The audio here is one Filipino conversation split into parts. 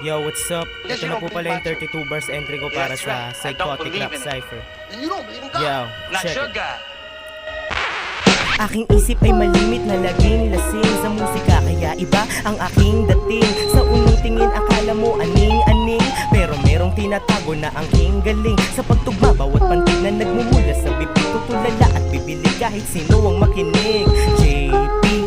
Yo, what's up? Yes, Ito na po pala yung believe 32 bars entry ko para sa right. Don't Psychotic Rap. Cypher. Yo, Not check your it. Aking isip ay malimit na laging lasing sa musika Kaya iba ang aking dating Sa unang tingin akala mo aning-aning Pero merong tinatago na ang king galing Sa pagtugma bawat pantig na nagmumula sa bibig Tutulala at bibili kahit sino ang makinig JP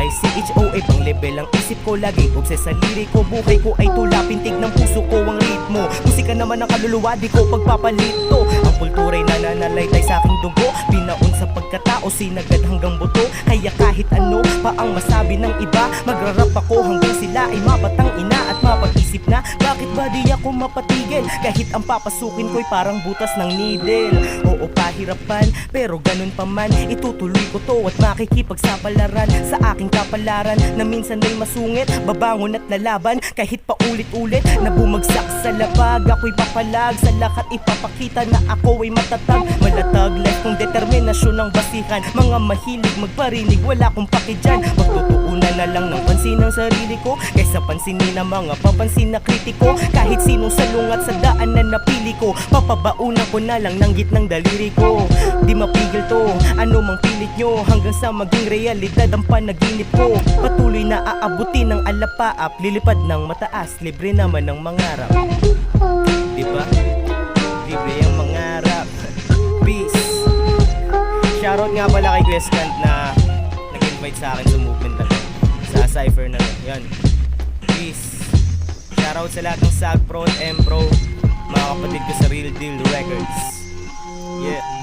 SYCHO ay pang level ang isip ko. Laging obses sa liriko Buhay ko ay tula. Pintig ng puso ko ang ritmo. Musika naman ang kaluluwa. Di ko pagpapalito. Ang kultura'y nananalaytay sa aking dugo. Binaon sa pagkatao. Sinagad hanggang buto. Kaya kahit ano pa ang masabi ng iba Magrarap ako. Hanggang sila ay mabatang ina ba di ako mapatigil. Kahit ang papasukin ko'y parang butas ng needle. Oo pahirapan pero ganun pa man. Itutuloy ko to at makikipagsapalaran Sa aking kapalaran na minsan ay masungit Babangon at lalaban. Kahit paulit-ulit Na bumagsak sa labag Ako'y papalag sa lakat ipapakita na ako ay matatag. Malatag life kong determinasyon ng basihan. Mga mahilig magparinig wala kong pakidyan Magtutuunan na lang ng pansin ng sarili ko. Kaysa pansinin ng mga papansin na kritiko. Kahit sinong salungat sa daan na napili ko. Papabaunan ko na lang ng gitnang daliri ko. Di mapigil to, ano mang pilit nyo. Hanggang sa maging realidad ang panaginip ko. Patuloy na aabutin ng alapaap. Lilipad ng mataas, libre naman ng mangarap. Di ba? Libre ang mangarap. Peace. Shoutout nga pala kay Questcant na nag-invite sa akin sa movement Yan. Peace. Shoutout sa lahat ng SAG Pro at M Pro. Mga kapatid ko sa Real Deal Records. Yeah.